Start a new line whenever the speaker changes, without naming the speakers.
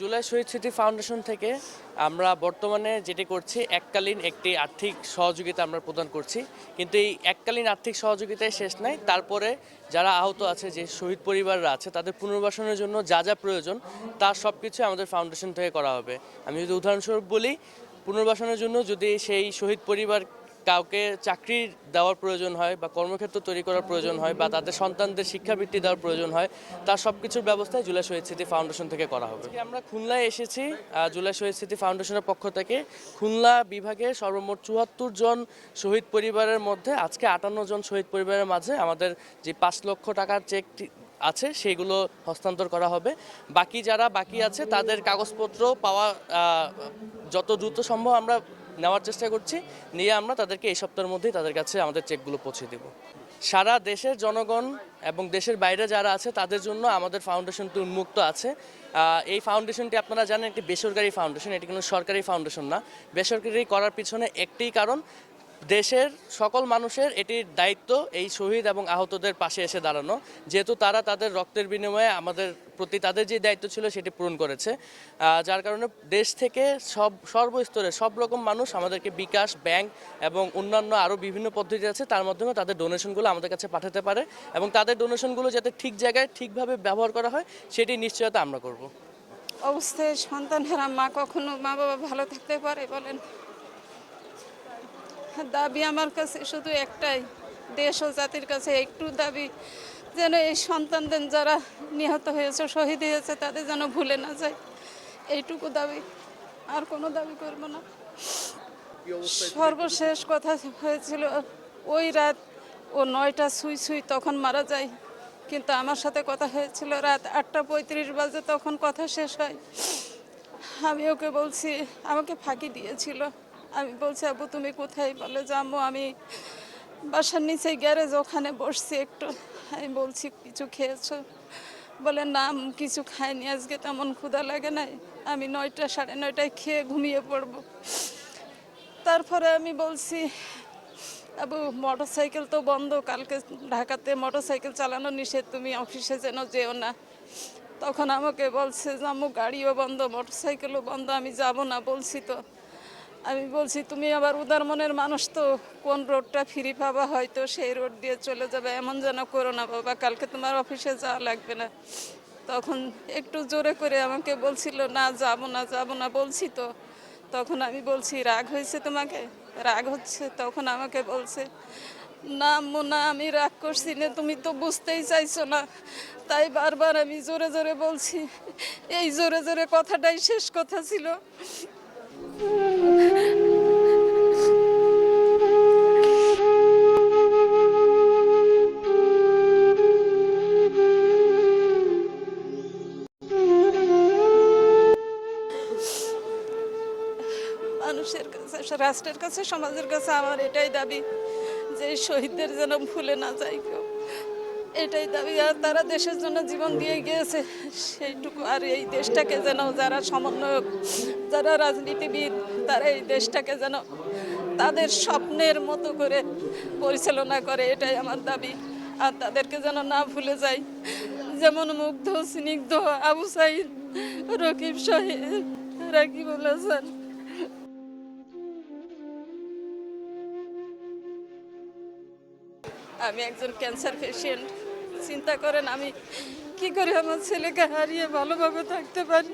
জুলাই শহীদ স্মৃতি ফাউন্ডেশন থেকে আমরা বর্তমানে যেটি করছি, এককালীন একটি আর্থিক সহযোগিতা আমরা প্রদান করছি। কিন্তু এই এককালীন আর্থিক সহযোগিতায় শেষ নাই। তারপরে যারা আহত আছে, যে শহীদ পরিবাররা আছে, তাদের পুনর্বাসনের জন্য যা যা প্রয়োজন তার সব কিছু আমাদের ফাউন্ডেশন থেকে করা হবে। আমি যদি উদাহরণস্বরূপ বলি, পুনর্বাসনের জন্য যদি সেই শহীদ পরিবার কাউকে চাকরি দেওয়ার প্রয়োজন হয় বা কর্মক্ষেত্র তৈরি করার প্রয়োজন হয় বা তাদের সন্তানদের শিক্ষাবৃত্তি দেওয়ার প্রয়োজন হয়, তার সব কিছুর ব্যবস্থায় জুলাই শহীদ স্মৃতি ফাউন্ডেশন থেকে করা হবে। আমরা খুলনায় এসেছি জুলাই শহীদ স্মৃতি ফাউন্ডেশনের পক্ষ থেকে। খুলনা বিভাগে সর্বমোট চুয়াত্তর জন শহীদ পরিবারের মধ্যে, আজকে আটান্ন জন শহীদ পরিবারের মাঝে আমাদের যে পাঁচ লক্ষ টাকার চেক আছে, সেগুলো হস্তান্তর করা হবে। বাকি যারা বাকি আছে, তাদের কাগজপত্র পাওয়া যত দ্রুত সম্ভব আমরা নেওয়ার চেষ্টা করছি। নিয়ে আমরা তাদেরকে এই সপ্তাহের মধ্যেই তাদের কাছে আমাদের চেকগুলো পৌঁছে দেব। সারা দেশের জনগণ এবং দেশের বাইরে যারা আছে, তাদের জন্য আমাদের ফাউন্ডেশনটি উন্মুক্ত আছে। এই ফাউন্ডেশনটি আপনারা জানেন একটি বেসরকারি ফাউন্ডেশন এটি কোনো সরকারি ফাউন্ডেশন না। বেসরকারি করার পিছনে একটি কারণ দেশের সকল মানুষের এটির দায়িত্ব এই শহীদ এবং আহতদের পাশে এসে দাঁড়ানো। যেহেতু তারা তাদের রক্তের বিনিময়ে আমাদের প্রতি তাদের যে দায়িত্ব ছিল সেটি পূরণ করেছে। যার কারণে দেশ থেকে সব, সর্বস্তরে সব রকম মানুষ আমাদেরকে বিকাশ, ব্যাংক এবং অন্যান্য আরও বিভিন্ন পদ্ধতি আছে, তার মাধ্যমে তাদের ডোনেশনগুলো আমাদের কাছে পাঠাতে পারে এবং তাদের ডোনেশনগুলো যাতে ঠিক জায়গায় ঠিকভাবে ব্যবহার করা হয়, সেটি নিশ্চয়তা আমরা করব।
অবস্থায় সন্তানেরা মা কখনো মা বাবা ভালো থাকতে পারে বলেন? দাবি আমার কাছে শুধু একটাই দেশ ও জাতির কাছে একটু দাবি যেন এই সন্তানদের যারা নিহত হয়েছে শহীদ হয়েছে তাদের যেন ভুলে না যায়। এইটুকু দাবি আর কোনো দাবি করব না। সর্বশেষ কথা হয়েছিল ওই রাত ও নয়টা সুই সুই তখন মারা যায়। কিন্তু আমার সাথে কথা হয়েছিল রাত আটটা পঁয়ত্রিশ বাজে তখন কথা শেষ হয়। আমি ওকে বলছি আমাকে ফাঁকি দিয়েছিল। আমি বলছি, আবু, তুমি কোথায়? বলে যাব আমি বাসার নিচে গ্যারেজ, ওখানে বসছি একটু। আমি বলছি, কিছু খেয়েছো? বলে, না কিছু খাইনি, আজকে তেমন ক্ষুধা লাগে নাই, আমি নয়টা, সাড়ে নয়টায় খেয়ে ঘুমিয়ে পড়ব। তারপরে আমি বলছি, আবু মোটর সাইকেল তো বন্ধ, কালকে ঢাকাতে মোটর সাইকেল চালানো নিষেধ, তুমি অফিসে যেন যেও না। তখন আমাকে বলছে যে আম্মু গাড়িও বন্ধ মোটর সাইকেলও বন্ধ, আমি যাব না, বলছি তো। আমি বলছি, তুমি আবার উদার মনের মানুষ তো, কোন রোডটা ফ্রি পাবা হয়তো, সেই রোড দিয়ে চলে যাবে, এমন যেন করো না বাবা, কালকে তোমার অফিসে যাওয়া লাগবে না। তখন একটু জোরে করে আমাকে বলছিল, না, যাব না যাব না। বলছি তো, তখন আমি বলছি, রাগ হয়েছে তোমাকে? রাগ হচ্ছে। তখন আমাকে বলছে, না আম্মু, না, আমি রাগ করছি না, তুমি তো বুঝতেই চাইছো না। তাই বারবার আমি জোরে জোরে বলছি, এই জোরে জোরে কথাটাই শেষ কথা ছিল। মানুষের কাছে, রাষ্ট্রের কাছে, সমাজের কাছে আমার এটাই দাবি যে শহীদদের যেন ভুলে না যায় কেউ। এটাই দাবি। আর তারা দেশের জন্য জীবন দিয়ে গিয়েছে। সেইটুকু আর এই দেশটাকে যেন যারা সমন্বয়ক, যারা রাজনীতিবিদ, তারা এই দেশটাকে যেন তাদের স্বপ্নের মতো করে পরিচালনা করে, এটাই আমার দাবি। আর তাদেরকে যেন না ভুলে যায় যেমন মুগ্ধ, স্নিগ্ধ আবু সাইদ, রকিব শহীদ রাকিবুল হাসান। আমি একজন ক্যান্সার পেশেন্ট চিন্তা করেন আমি কি করে আমার ছেলেকে হারিয়ে ভালোভাবে থাকতে পারি?